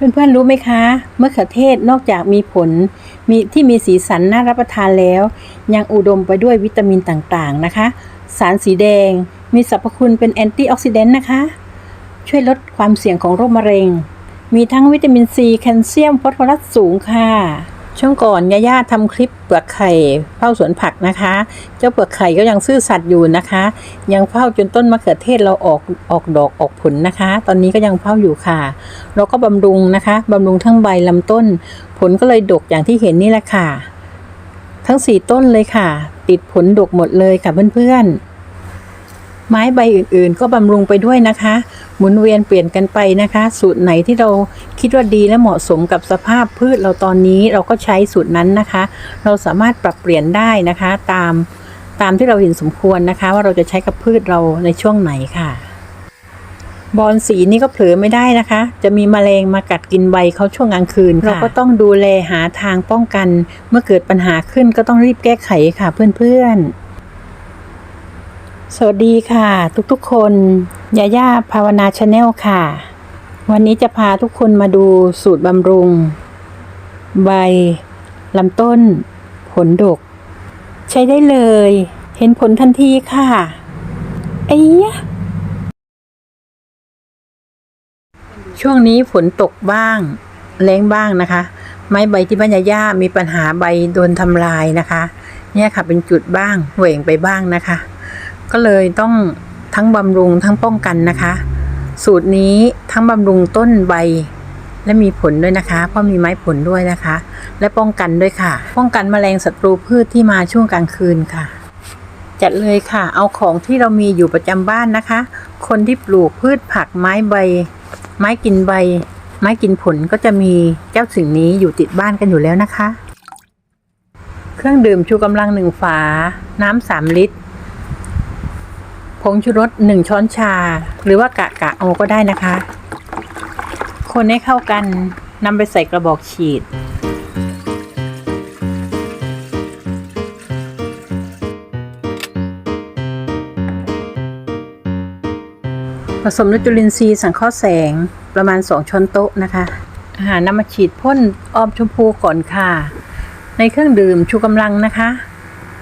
เพื่อนๆรู้ไหมคะมะเขือเทศนอกจากมีผลมีที่มีสีสันน่ารับประทานแล้ว ยังอุดมไปด้วยวิตามินต่างๆนะคะ สารสีแดง มีสรรพคุณเป็นแอนตี้ออกซิเดนต์นะคะ ช่วยลดความเสี่ยงของโรคมะเร็ง มีทั้งวิตามินซีแคลเซียมฟอสฟอรัสสูงค่ะ ช่วงก่อนยาย่าทำคลิปเปลือกไข่เฝ้าสวนผักนะคะ เจ้าเปลือกไข่ก็ยังซื่อสัตย์อยู่นะคะ ยังเฝ้าจนต้นมะเขือเทศเราออกออกดอกออกผลนะคะ ตอนนี้ก็ยังเฝ้าอยู่ค่ะ เราก็บำรุงนะคะบำรุงทั้งใบลำต้น ผลก็เลยดกอย่างที่เห็นนี่แหละค่ะ ทั้งสี่ต้นเลยค่ะ ติดผลดกหมดเลยค่ะเพื่อนๆไม้ใบอื่นๆ ก็บำรุงไปด้วยนะคะ หมุนเวียนเปลี่ยนกันไปนะคะ สูตรไหนที่เราคิดว่าดีและเหมาะสมกับสภาพพืชเราตอนนี้เราก็ใช้สูตรนั้นนะคะ เราสามารถปรับเปลี่ยนได้นะคะตามตามที่เราเห็นสมควรนะคะ ว่าเราจะใช้กับพืชเราในช่วงไหนค่ะบอนสีนี่ก็เผลอไม่ได้นะคะ จะมีแมลงมากัดกินใบเขาช่วงกลางคืน เราก็ต้องดูแลหาทางป้องกัน เมื่อเกิดปัญหาขึ้นก็ต้องรีบแก้ไขค่ะเพื่อนๆ สวัสดีค่ะ ทุกๆคนยาย่าภาวนาชาแนลค่ะ วันนี้จะพาทุกคนมาดูสูตรบำรุง ใบลำต้น ผลดก ใช้ได้เลย เห็นผลทันทีค่ะไอ้ยะช่วงนี้ฝนตกบ้างแรงบ้างนะคะ ไม้ใบที่บ้านยาย่ามีปัญหาใบโดนทำลายนะคะ เนี่ยค่ะเป็นจุดบ้างเหว่งไปบ้างนะคะ ก็เลยต้องทั้งบำรุงทั้งป้องกันนะคะ สูตรนี้ทั้งบำรุงต้นใบ และมีผลด้วยนะคะ เพราะมีไม้ผลด้วยนะคะ และป้องกันด้วยค่ะ ป้องกันแมลงศัตรูพืชที่มาช่วงกลางคืนค่ะ จัดเลยค่ะ เอาของที่เรามีอยู่ประจำบ้านนะคะ คนที่ปลูกพืชผักไม้ใบ ไม้กินใบ ไม้กินผลก็จะมีเจ้าสิ่งนี้อยู่ติดบ้านกันอยู่แล้วนะคะ เครื่องดื่มชูกำลังหนึ่งฝา น้ำสามลิตร ผงชูรสหนึ่งช้อนชา หรือว่ากะกะเอาก็ได้นะคะ คนให้เข้ากันนำไปใส่กระบอกฉีด ผสมด้วยจุลินทรีย์สังเคราะห์แสงประมาณ 2ช้อนโต๊ะนะคะอาหารนำมาฉีดพ่นออมชมพูก่อนค่ะ ในเครื่องดื่มชูกำลังนะคะ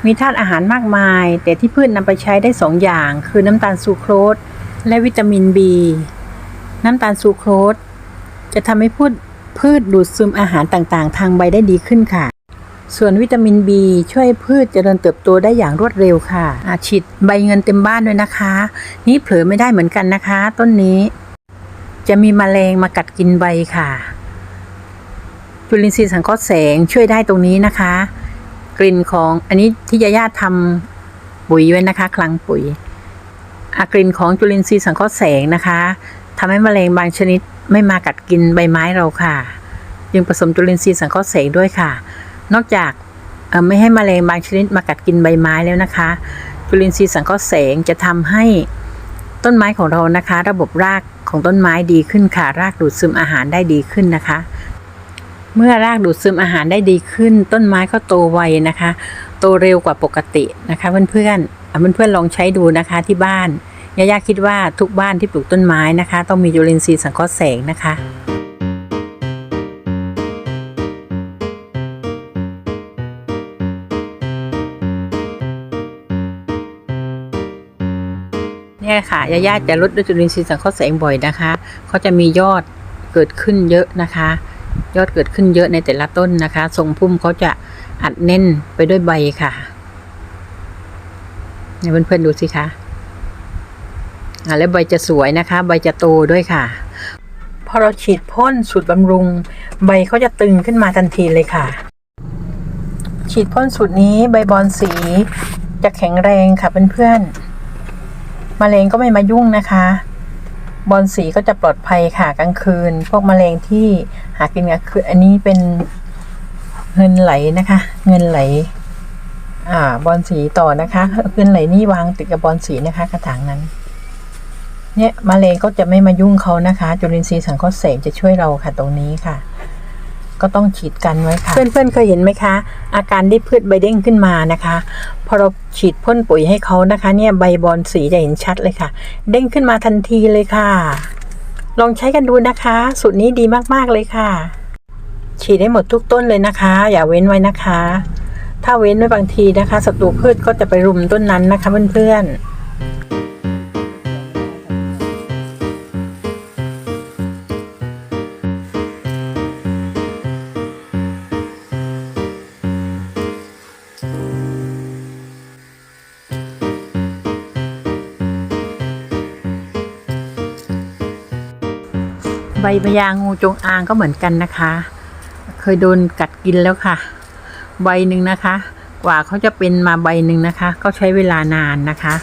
มีธาตุอาหารมากมาย แต่ที่พืชนำไปใช้ได้2องอย่าง คือน้ำตาลซูโครสและวิตามิน B น้ำตาลซูโครสจะทำให้พืชพืชดูดซึมอาหารต่างๆ ทางใบได้ดีขึ้นค่ะ ส่วนวิตามิน B ช่วยพืชเจริญเติบโตได้อย่างรวดเร็วค่ะ อาฉีดใบเงินเต็มบ้านด้วยนะคะ นี่เผลอไม่ได้เหมือนกันนะคะ ต้นนี้ จะมีแมลงมากัดกินใบค่ะ จุลินทรีย์สังเคราะห์แสงช่วยได้ตรงนี้นะคะ กลิ่นของอันนี้ที่ยาย่าทำปุ๋ยไว้นะคะ คลังปุ๋ยอากลิ่นของจุลินทรีย์สังเคราะห์แสงนะคะทำให้แมลงบางชนิดไม่มากัดกินใบไม้เราค่ะยังผสมจุลินทรีย์สังเคราะห์แสงด้วยค่ะ นอกจากไม่ให้แมลงบางชนิดมากัดกินใบไม้แล้วนะคะ จุลินทรีย์สังเคราะห์แสงจะทำให้ต้นไม้ของเรานะคะ ระบบรากของต้นไม้ดีขึ้นค่ะ รากดูดซึมอาหารได้ดีขึ้นนะคะ เมื่อรากดูดซึมอาหารได้ดีขึ้น ต้นไม้ก็โตไวนะคะ โตเร็วกว่าปกตินะคะเพื่อนๆเพื่อนๆลองใช้ดูนะคะที่บ้านย่าๆคิดว่าทุกบ้านที่ปลูกต้นไม้นะคะ ต้องมีจุลินทรีย์สังเคราะห์แสงนะคะเนี่ยค่ะยายาจะลดด้วยจุลินทรีย์สังเคราะห์แสงบ่อยนะคะเขาจะมียอดเกิดขึ้นเยอะนะคะ ยอดเกิดขึ้นเยอะในแต่ละต้นนะคะ ทรงพุ่มเขาจะอัดแน่นไปด้วยใบค่ะเนี่ยเพื่อนๆดูสิคะอ่าแล้วใบจะสวยนะคะ ใบจะโตด้วยค่ะ พอเราฉีดพ่นสูตรบำรุง ใบเขาจะตึงขึ้นมาทันทีเลยค่ะ ฉีดพ่นสูตรนี้ใบบอนสีจะแข็งแรงค่ะเพื่อนๆมแมลงก็ไม่มายุ่งนะคะ บอลสีก็จะปลอดภัยค่ะกลางคืน พวกมแมลงที่หากินกลางคืนอันนี้เป็นเงินไหลนะคะ เงินไหล อ่าบอลสีต่อนะคะ เงินไหลนี่วางติดกับบอลสีนะคะ กระถางนั้น เนี่ยมแมลงก็จะไม่มายุ่งเขานะคะ จุลินทรีย์สังเคราะห์เสมจะช่วยเราค่ะตรงนี้ค่ะ ก็ต้องฉีดกันไว้ค่ะ เพื่อนๆเคยเห็นไหมคะ อาการที่พืชใบเด้งขึ้นมานะคะพอเราฉีดพ่นปุ๋ยให้เขานะคะเนี่ยใบบอลสีจะเห็นชัดเลยค่ะ เด้งขึ้นมาทันทีเลยค่ะ ลองใช้กันดูนะคะสูตรนี้ดีมากๆเลยค่ะ ฉีดให้หมดทุกต้นเลยนะคะ อย่าเว้นไว้นะคะ ถ้าเว้นไว้บางทีนะคะศัตรูพืชก็จะไปรุมต้นนั้นนะคะเพื่อนๆ ใบพญางูจงอางก็เหมือนกันนะคะ เคยโดนกัดกินแล้วค่ะ ใบหนึ่งนะคะ กว่าเขาจะเป็นมาใบหนึ่งนะคะ ก็ใช้เวลานานนะคะ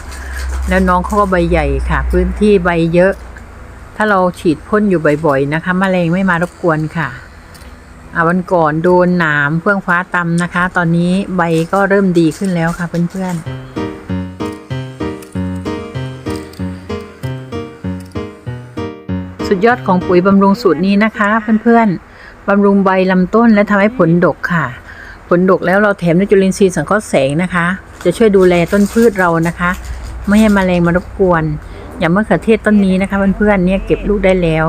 แล้วน้องเขาก็ใบใหญ่ค่ะ พื้นที่ใบเยอะ ถ้าเราฉีดพ่นอยู่บ่อยๆนะคะมแมลงไม่มารบกวนค่ะอาวันก่อนโดนหนามเฟื่องฟ้าตำนะคะ ตอนนี้ใบก็เริ่มดีขึ้นแล้วค่ะเพื่อนๆ สุดยอดของปุ๋ยบำรุงสูตรนี้นะคะเพื่อนๆบำรุงใบลำต้นและทำให้ผลดกค่ะ ผลดกแล้วเราแถมด้วยจุลินทรีย์สังเคราะห์แสงนะคะ จะช่วยดูแลต้นพืชเรานะคะ ไม่ให้แมลงมารบกวน อย่างมะเขือเทศต้นนี้นะคะเพื่อนๆเนี่ยเก็บลูกได้แล้ว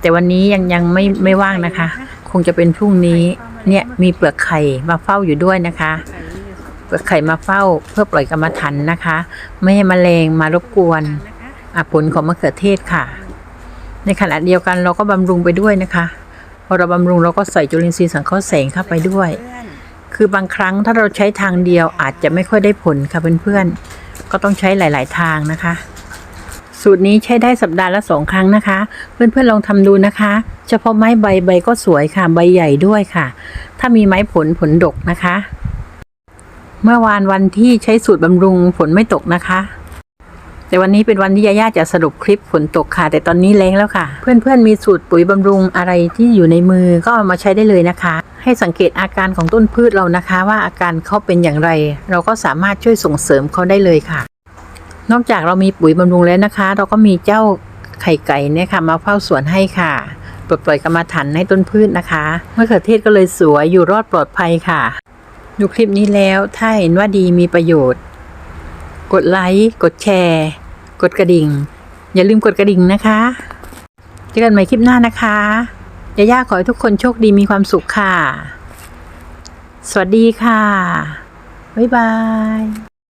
แต่วันนี้ยังยังไม่ไม่ว่างนะคะ คงจะเป็นพรุ่งนี้เนี่ยมีเปลือกไข่มาเฝ้าอยู่ด้วยนะคะเปลือกไข่มาเฝ้าเพื่อปล่อยกรรมฐานนะคะ ไม่ให้แมลงมารบกวนผลของมะเขือเทศค่ะ ในขณะเดียวกันเราก็บำรุงไปด้วยนะคะพอเราบำรุงเราก็ใส่จุลินทรีย์สังเคราะห์แสงเข้าไปด้วย คือบางครั้งถ้าเราใช้ทางเดียวอาจจะไม่ค่อยได้ผลค่ะเพื่อนๆ ก็ต้องใช้หลาย ๆ ทางนะคะ สูตรนี้ใช้ได้สัปดาห์ละสองครั้งนะคะ เพื่อนๆลองทำดูนะคะ เฉพาะไม้ใบใบก็สวยค่ะ ใบใหญ่ด้วยค่ะ ถ้ามีไม้ผลผลดกนะคะ เมื่อวานวันที่ใช้สูตรบำรุงฝนไม่ตกนะคะ แต่วันนี้เป็นวันที่ยาย่าจะสรุปคลิปฝนตกค่ะ แต่ตอนนี้แล้งแล้วค่ะ เพื่อนๆมีสูตรปุ๋ยบำรุงอะไรที่อยู่ในมือก็เอามาใช้ได้เลยนะคะ ให้สังเกตอาการของต้นพืชเรานะคะ ว่าอาการเขาเป็นอย่างไร เราก็สามารถช่วยส่งเสริมเขาได้เลยค่ะ นอกจากเรามีปุ๋ยบำรุงแล้วนะคะ เราก็มีเจ้าไข่ไก่เนี่ยค่ะมาเฝ้าสวนให้ค่ะปลดปล่อยกรรมฐานให้ต้นพืชนะคะมะเขือเทศก็เลยสวยอยู่รอดปลอดภัยค่ะ ดูคลิปนี้แล้วถ้าเห็นว่าดีมีประโยชน์ กดไลค์ กดแชร์ กดกระดิ่ง อย่าลืมกดกระดิ่งนะคะ เจอกันใหม่คลิปหน้านะคะยาย่าขอให้ทุกคนโชคดีมีความสุขค่ะ สวัสดีค่ะ บ๊ายบาย